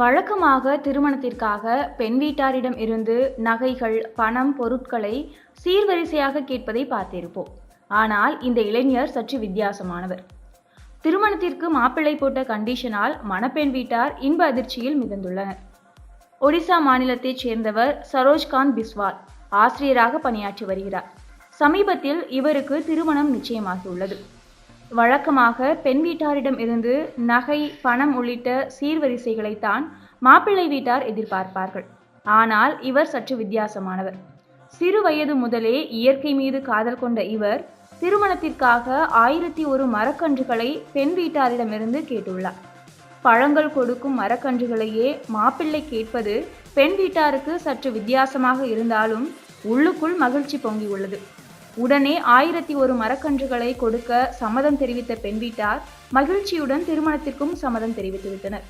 வழக்கமாக திருமணத்திற்காக பெண் வீட்டாரிடம் இருந்து நகைகள் பணம் பொருட்களை சீர்வரிசையாக கேட்பதை பார்த்திருப்போம். ஆனால் இந்த இளைஞர் சற்று வித்தியாசமானவர். திருமணத்திற்கு மாப்பிள்ளை போட்ட கண்டிஷனால் மணப்பெண் வீட்டார் இன்ப அதிர்ச்சியில் மிதந்துள்ளனர். ஒடிசா மாநிலத்தைச் சேர்ந்தவர் சரோஜ்காந்த் பிஸ்வால் ஆசிரியராக பணியாற்றி வருகிறார். சமீபத்தில் இவருக்கு திருமணம் நிச்சயமாகியுள்ளது. வழக்கமாக பெண் வீட்டாரிடம் இருந்து நகை பணம் உள்ளிட்ட சீர்வரிசைகளைத்தான் மாப்பிள்ளை வீட்டார் எதிர்பார்ப்பார்கள். ஆனால் இவர் சற்று வித்தியாசமானவர். சிறு வயது முதலே இயற்கை மீது காதல் கொண்ட இவர் திருமணத்திற்காக ஆயிரத்தி ஒரு மரக்கன்றுகளை பெண் வீட்டாரிடமிருந்து கேட்டுள்ளார். பழங்கள் கொடுக்கும் மரக்கன்றுகளையே மாப்பிள்ளை கேட்பது பெண் வீட்டாருக்கு சற்று வித்தியாசமாக இருந்தாலும் உள்ளுக்குள் மகிழ்ச்சி பொங்கியுள்ளது. உடனே ஆயிரத்தி ஒரு மரக்கன்றுகளை கொடுக்க சம்மதம் தெரிவித்த பெண் வீட்டார் மகிழ்ச்சியுடன் திருமணத்திற்கும் சம்மதம் தெரிவித்துவிட்டனர்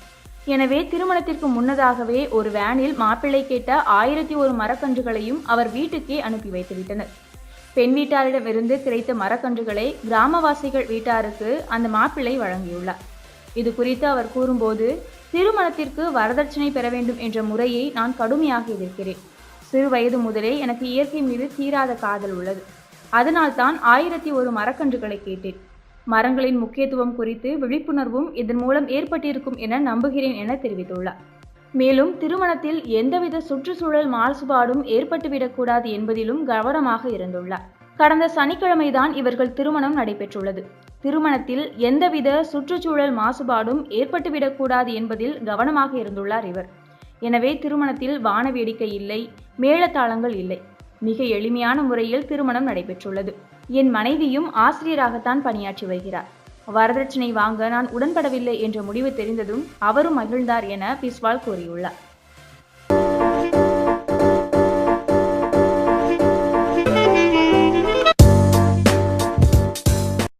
எனவே திருமணத்திற்கு முன்னதாகவே ஒரு வேனில் மாப்பிள்ளை கேட்ட ஆயிரத்தி ஒரு மரக்கன்றுகளையும் அவர் வீட்டுக்கே அனுப்பி வைத்துவிட்டனர் பெண் வீட்டாரிடமிருந்து கிடைத்த மரக்கன்றுகளை கிராமவாசிகள் வீட்டாருக்கு அந்த மாப்பிள்ளை வழங்கியுள்ளார். இது குறித்து அவர் கூறும்போது திருமணத்திற்கு வரதட்சணை பெற வேண்டும் என்ற முறையை நான் கடுமையாக எதிர்க்கிறேன். சிறு வயது முதலே எனக்கு இயற்கை மீது தீராத காதல் உள்ளது. அதனால்தான் ஆயிரத்தி ஒரு மரக்கன்றுகளை கேட்டேன். மரங்களின் முக்கியத்துவம் குறித்து விழிப்புணர்வும் இதன் மூலம் ஏற்பட்டிருக்கும் என நம்புகிறேன் என தெரிவித்துள்ளார். மேலும் திருமணத்தில் எந்தவித சுற்றுச்சூழல் மாசுபாடும் ஏற்பட்டுவிடக்கூடாது என்பதிலும் கவனமாக இருந்துள்ளார். கடந்த சனிக்கிழமைதான் இவர்கள் திருமணம் நடைபெற்றுள்ளது. திருமணத்தில் எந்தவித சுற்றுச்சூழல் மாசுபாடும் ஏற்பட்டுவிடக்கூடாது என்பதில் கவனமாக இருந்துள்ளார் இவர். எனவே திருமணத்தில் வான வேடிக்கை இல்லை மேளதாளங்கள் இல்லை. மிக எளிமையான முறையில் திருமணம் நடைபெற்றுள்ளது. என் மனைவியும் ஆசிரியராகத்தான் பணியாற்றி வருகிறார். வரதட்சணை வாங்க நான் உடன்படவில்லை என்ற முடிவு தெரிந்ததும் அவரும் மகிழ்ந்தார் என பிஸ்வால் கூறியுள்ளார்.